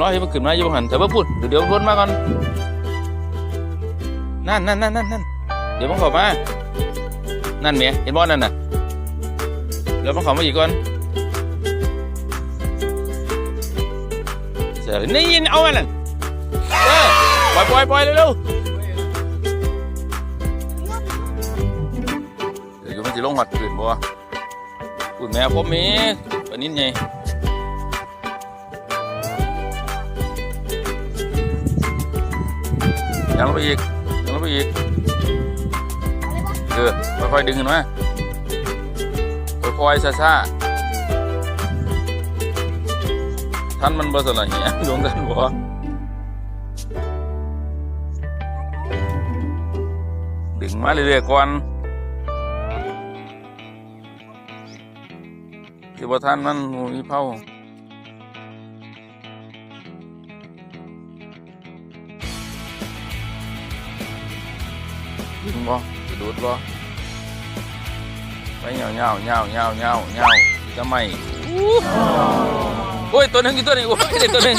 รอให้มันขึ้นมาอยู่หันแต่ว่าพูดเดี๋ยวเดี๋ยวพ้นมาก่อนนั่นนั่นนั่นนั่นนั่นเดี๋ยวมันข้ามานั่นเมียเห็นบอลนั่นน่ะเดี๋ยวมันข้ามาอีกก่อนเสียนี่ยินเอาอันนั้นเออปล่อยปล่อยปล่อยเร็วๆเดี๋ยวมันจะลงหัดขึ้นบ่คุณแม่ผมมีปานนิดไง ยังลงไปอีกยังลงไปอีกเออค่อยๆดึงขึ้นมาค่อยๆซ่าๆท่านมันบ่สละเหี้ยดวงท่านบ่ดึงมาเรื่อยๆก่อนสิบ่ท่านมันมูมีเผา ดึงบ่กระโดดบ่ไปเหงาเหงาเหงาเหงาเหงาเหงาจะไม่โอ้ยตัวนึงอีกตัวนึงโอ้ยตัวนึง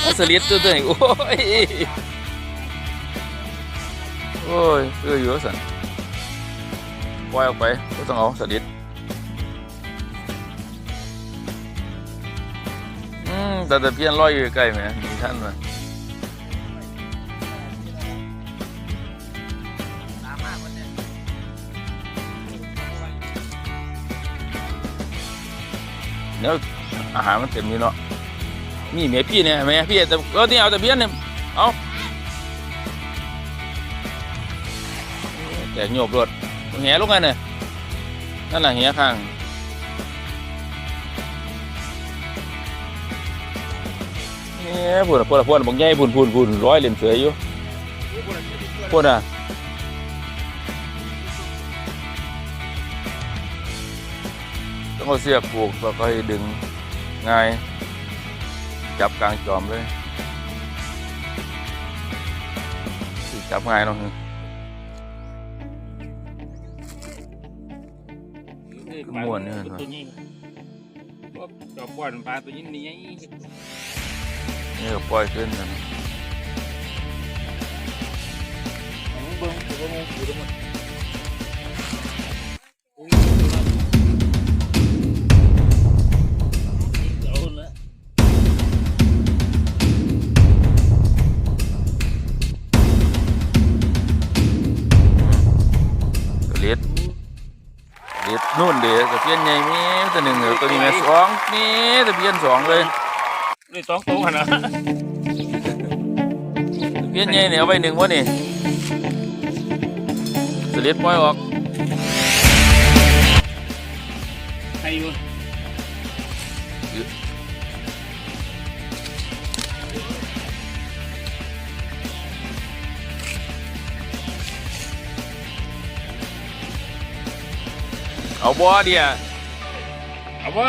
เอาสลิดตัวตัวนึงโอ้ยโอ้ยเอออยู่สันปล่อยออกไปก็ต้องเอาสลิดอืมแต่แต่เพี้ยนลอยอยู่ใกล้ไหมมีท่านมา เดี๋ยวอาหารมันเต็มอยู่เนาะนี่แม่พี่เนี่ยแม่พี่แต่เราที่เอาแต่เบี้ยนเนี่ยเอาแตกโยบรถแหลงไงเนี่ยนั่นแหละแหข้างเนี่ยพูดอะพูดอะพูดอะบอกใหญ่พูนพูนพูนร้อยเหรียญเสืออยู่พูดอะ ต้องเอาเสียบผูกแล้วก็ให้ดึงง่าย จับกลางจอมเลยจับง่ายเนาะม่วนเนี่ยตัวนี้ก็จอบก่อนปลาตัวนี้นี่นี่ก็ปล่อยขึ้นกันเบิ้งตัวงูอยู่ทั้งหมด เลียดเลียดนู่นเดี๋ยวตะเพียนใหญ่มีตัวหนึ่งเหรอตัวนี้แม่สองมีตะเพียนสองเลยนี่สองตัวนะตะเพียนใหญ่เนี่ยเอาไปหนึ่งวะนี่สลีดปล่อยออกใครอยู่ เอาบ่เดียวเอาวะ